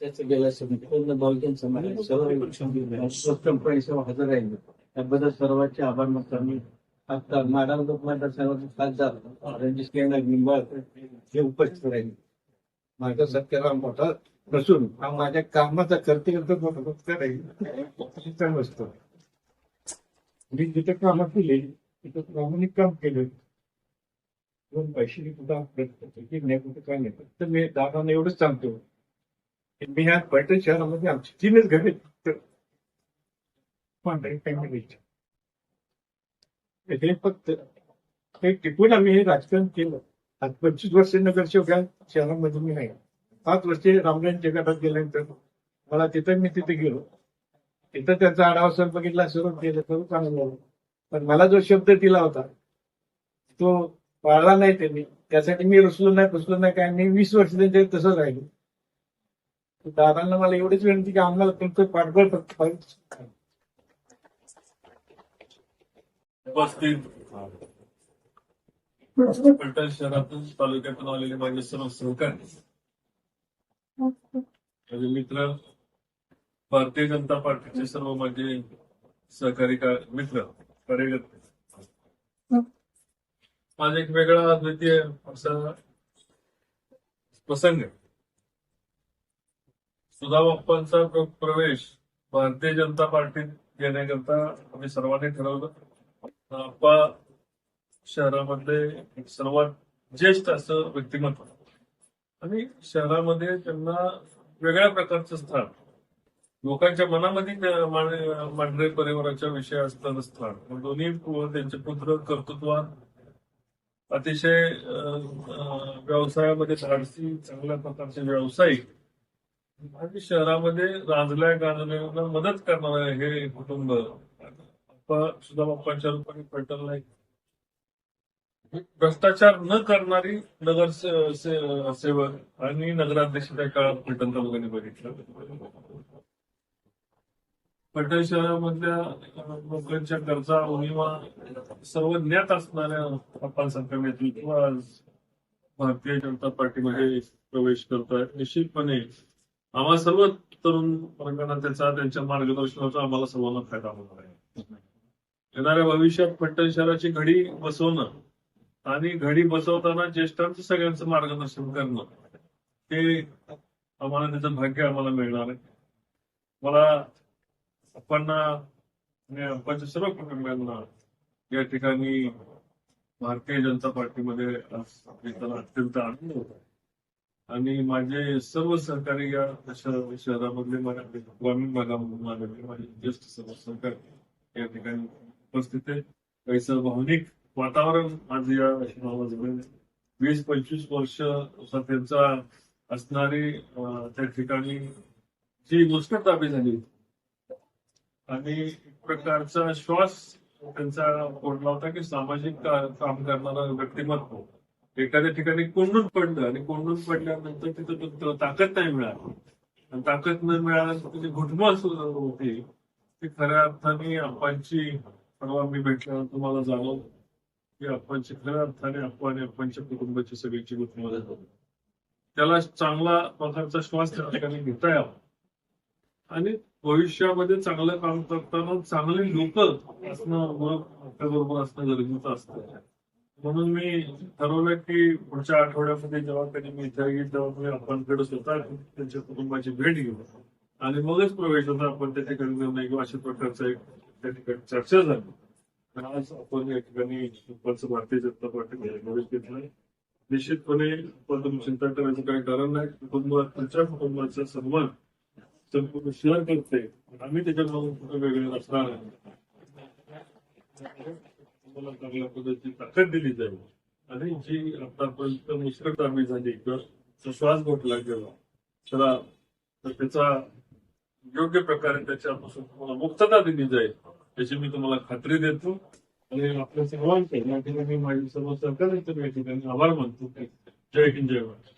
त्याचं गेल्या सर्व पैसे हजर राहिले. त्याबद्दल सर्वांचे आभार मानतो मी आता माडा लोकमान्य सर्वांचे खासदार रणजित केंद्र निंबाळकर हे उपस्थित राहिले. माझा सत्याला मोठा नसून हा माझ्या कामाचा कर्तव्य मोठा राहील. नसतो मी जिथे कामं केली तिथं प्रामाणिक काम केलं. दोन पैसे सुद्धा प्रत्येक नाही कुठे काय नाही. फक्त मी दादांना एवढंच सांगतो. मी ह्या पैठण शहरामध्ये आमची तीनच घरे फक्त हे फक्त हे टिकून आम्ही हे राजकारण केलं. आज पंचवीस वर्ष नगरसेवक या शहरामध्ये मी नाही पाच वर्षे रामरायांच्या गटात गेल्यानंतर मला तिथं मी तिथे गेलो. तिथं त्यांचा आढावा सर बघितला सर्व केलं सर्व चांगलं झालं. पण मला जो शब्द दिला होता तो पाळला नाही त्यांनी. त्यासाठी मी रुसलो नाही पुसलो नाही काय मी वीस वर्ष त्यांच्या तसंच राहिलो. दादांना मला एवढीच विनंती की आम्हाला तुमचं पाठबळ फक्त पाहिजे. उपस्थित फलटण शहरातून तालुक्यातून आलेले माझे सर्व सहकारी. माझे मित्र भारतीय जनता पार्टीचे सर्व माझे सहकारी का- मित्र कार्यकर्ते. माझा एक वेगळा अद्वितीय असा प्रसंग आहे. सुधा बाप्पांचा प्रवेश भारतीय जनता पार्टीत येण्याकरता आम्ही सर्वांनी ठरवलं. आप्पा शहरामध्ये सर्वात ज्येष्ठ असं व्यक्तिमत्व. आणि शहरामध्ये त्यांना वेगळ्या प्रकारचं स्थान. लोकांच्या मनामध्ये मांढरे परिवाराच्या विषय असताना स्थान. दोन्ही त्यांचे पुत्र कर्तृत्वात अतिशय व्यवसायामध्ये धाडसी चांगल्या प्रकारचे व्यावसायिक शहरामध्ये रांजल्या गांजल्याला मदत करणार हे कुटुंब सुद्धा बाप्पांच्या रूपाने पेटल नाही. भ्रष्टाचार न करणारी नगर सेवक आणि नगराध्यक्ष त्या काळात फलटण तालुक्याने बघितलं. फलटण शहरामधल्या लोकांच्या गरजा उणीवा सर्व ज्ञात असणाऱ्या बाप्पांसारखं नेतृत्व आज भारतीय जनता पार्टीमध्ये प्रवेश करत निश्चितपणे आम्हाला सर्व तरुण वर्गांना त्याचा त्यांच्या मार्गदर्शनाचा आम्हाला सर्वांना फायदा होणार आहे. येणाऱ्या भविष्यात फलटण शहराची घडी बसवणं आणि घडी बसवताना ज्येष्ठांचं सगळ्यांचं मार्गदर्शन करणं ते आम्हाला त्याचं भाग्य आम्हाला मिळणार आहे. मला आपण आणि सर्व कुटुंबियांना या ठिकाणी भारतीय जनता पार्टीमध्ये अत्यंत आनंद होता आणि माझे सर्व सहकारी या शहरामधले माझ्या ग्रामीण भागामधून आलेले माझे ज्येष्ठ सर्व सहकारी या ठिकाणी उपस्थित आहे काहीसं भावनिक वातावरण आज या शहरामध्ये वीस पंचवीस वर्ष असा त्यांचा असणारी त्या ठिकाणी जी ताबी झाली आणि एक प्रकारचा श्वास त्यांचा फोडला होता की सामाजिक काम करणारा व्यक्तिमत्व. एखाद्या ठिकाणी कोंडून पडलं आणि कोंडून पडल्यानंतर तिथं ताकद नाही मिळाली. आणि ताकद न मिळाल्यानंतर त्याची घुटमळ होती. ती खऱ्या अर्थाने अप्पांची परवा मी भेटल्यावर तुम्हाला जाणवलं की आप्पांची खऱ्या अर्थाने आप्पा आणि अप्पांच्या कुटुंबाची सगळीची घुटमळ झाली. त्याला चांगला प्रकारचा श्वास त्या ठिकाणी घेता यावा. आणि भविष्यामध्ये चांगलं काम करताना चांगले लोक असणं बरोबर असणं गरजेचं असतं. म्हणून मी ठरवलं की पुढच्या आठवड्यामध्ये जेव्हा कधी मी इथे येईल तेव्हा मी आपणकडे स्वतः त्यांच्या कुटुंबाची भेट घेऊ. आणि मगच प्रवेश होता. आपण त्या ठिकाणी निर्णय घेऊ अशा प्रकारचा एक त्या ठिकाणी चर्चा झाली. आज आपण या ठिकाणी भारतीय जनता पार्टीमध्ये प्रवेश घेतला निश्चितपणे आपण तुम्ही चिंता करायचं काही कारण नाही. कुटुंब तुमच्या कुटुंबाचा सन्मान संपूर्ण शेअर करते. आम्ही त्याच्यामधून वेगळे असणार आहे आपल्याला चांगल्या पद्धतीची ताकद दिली जाईल. आणि जी आतापर्यंत मुस्कटामी झाली किंवा श्वास घोटला गेला त्याला तर त्याचा योग्य प्रकारे त्याच्यापासून तुम्हाला मुक्तता दिली जाईल याची मी तुम्हाला खात्री देतो. आणि आपल्या सर्वांचे या ठिकाणी माझी सर्व सहकार्यांचे या ठिकाणी आभार मानतो. जय हिंद जय महाराष्ट्र.